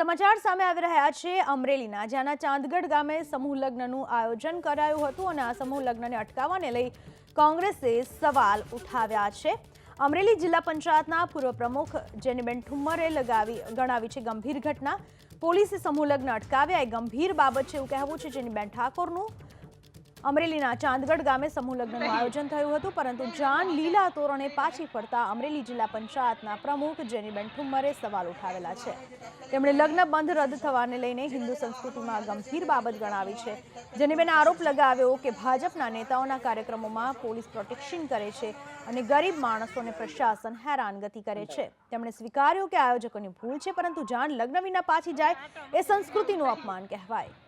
સમાચાર સામે આવી રહ્યા છે અમરેલીના, જ્યાંના ચાંદગઢ ગામે સમૂહ લગ્નનું આયોજન કરાયું હતું અને આ સમૂહ લગ્નને અટકાવવાને લઈ કોંગ્રેસે સવાલ ઉઠાવ્યા છે. અમરેલી જિલ્લા પંચાયતના પૂર્વ પ્રમુખ જેનીબેન ઠુમ્મરે લગાવી, ગણાવી છે ગંભીર ઘટના. પોલીસે સમૂહ લગ્ન અટકાવ્યા, એ ગંભીર બાબત છે એવું કહેવું છે જેનીબેન ઠાકોરનું. અમરેલીના ચાંદગઢ ગામે સમૂહ લગ્નનું આયોજન થયું હતું પરંતુ જાન લીલા તોરણે પાછી ફરતા અમરેલી જિલ્લા પંચાયતના પ્રમુખ જેનીબેન ઠુમ્મરે સવાલ ઉઠાવેલા છે. તેમણે લગ્ન બંધ રદ થવાને લઈને હિન્દુ સંસ્કૃતિમાં ગંભીર બાબત ગણાવી છે. જેનીબેન આરોપ લગાવ્યો કે ભાજપના નેતાઓના કાર્યક્રમોમાં પોલીસ પ્રોટેક્શન કરે છે અને ગરીબ માણસોને પ્રશાસન હેરાનગતિ કરે છે. તેમણે સ્વીકાર્યું કે આયોજકોની ભૂલ છે પરંતુ જાન લગ્ન વિના પાછી જાય એ સંસ્કૃતિનું અપમાન કહેવાય.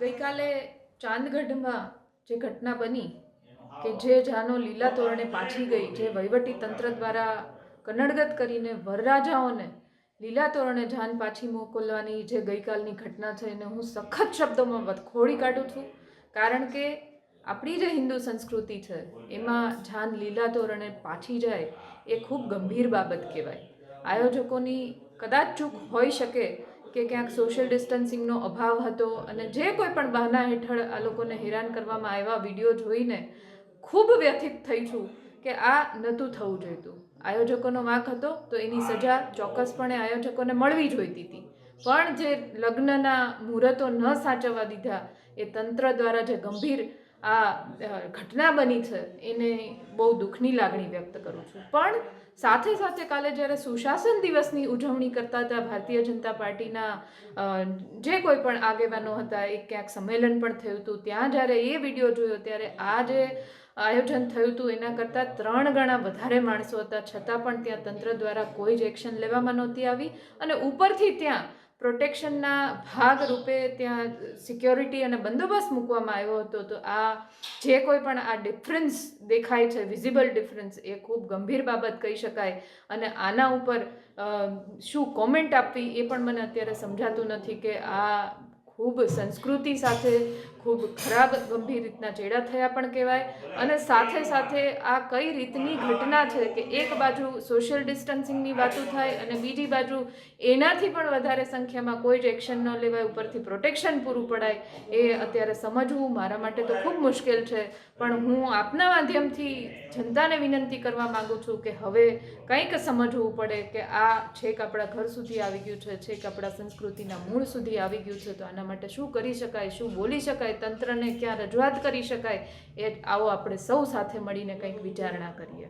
ગઈકાલે ચાંદગઢમાં જે ઘટના બની કે જે જાનો લીલા તોરણે પાછી ગઈ જે વહીવટી તંત્ર દ્વારા કનડગત કરીને વરરાજાઓને લીલા તોરણે જાન પાછી મોકલવાની જે ગઈકાલની ઘટના છે એને હું સખત શબ્દોમાં વખોડી કાઢું છું. કારણ કે આપણી જે હિન્દુ સંસ્કૃતિ છે એમાં જાન લીલા તોરણે પાછી જાય એ ખૂબ ગંભીર બાબત કહેવાય. આયોજકોની કદાચ ચૂક હોઈ શકે કે ક્યાંક સોશિયલ ડિસ્ટન્સિંગનો અભાવ હતો અને જે કોઈ પણ બહાના હેઠળ આ લોકોને હેરાન કરવામાં આવ્યા વીડિયો જોઈને ખૂબ વ્યથિત થઈ છું કે આ નહોતું થવું જોઈતું. આયોજકોનો વાંક હતો તો એની સજા ચોક્કસપણે આયોજકોને મળવી જોઈતી હતી. પણ જે લગ્નના મુહૂર્તો ન સાચવવા દીધા એ તંત્ર દ્વારા જે ગંભીર આ ઘટના બની છે, એને બહુ દુઃખની લાગણી વ્યક્ત કરું છું. પણ સાથે સાથે કાલે જ્યારે સુશાસન દિવસની ઉજવણી કરતા હતા, ભારતીય જનતા પાર્ટીના જે કોઈ પણ આગેવાનો હતા એ ક્યાંક સંમેલન પણ થયું હતું, ત્યાં જ્યારે એ વીડિયો જોયો, ત્યારે આ જે આયોજન થયું હતું, એના કરતાં ત્રણ ગણા વધારે માણસો હતા. છતાં પણ ત્યાં તંત્ર દ્વારા કોઈ જ એક્શન લેવામાં નહોતી આવી અને ઉપરથી ત્યાં પ્રોટેક્શનના ભાગ રૂપે ત્યાં સિક્યોરિટી અને બંદોબસ્ત મૂકવામાં આવ્યો હતો, તો આ જે કોઈ પણ આ ડિફરન્સ દેખાય છે વિઝિબલ ડિફરન્સ એ ખૂબ ગંભીર બાબત કહી શકાય. અને આના ઉપર શું કોમેન્ટ આપવી એ પણ મને અત્યારે સમજાતું નથી કે આ ખૂબ સંસ્કૃતિ સાથે, ખૂબ ખરાબ, ગંભીર રીતના ચેડા થયા પણ કહેવાય. અને સાથે સાથે આ કઈ રીતની ઘટના છે કે એક બાજુ સોશિયલ ડિસ્ટન્સિંગની વાતો થાય અને બીજી બાજુ એનાથી પણ વધારે સંખ્યામાં કોઈ જ એક્શન ન લેવાય, ઉપરથી પ્રોટેક્શન પૂરું પડાય, એ અત્યારે સમજવું મારા માટે તો ખૂબ મુશ્કેલ છે. પણ હું આપના માધ્યમથી જનતાને વિનંતી કરવા માગું છું કે હવે કંઈક સમજવું પડે કે આ છેક આપણા ઘર સુધી આવી ગયું છે, છેક આપણા સંસ્કૃતિના મૂળ સુધી આવી ગયું છે, તો આના માટે શું કરી શકાય, શું બોલી શકાય, તંત્રને ક્યાં રજૂઆત કરી શકાય, એ આવો આપણે સૌ સાથે મળીને કંઈક વિચારણા કરીએ.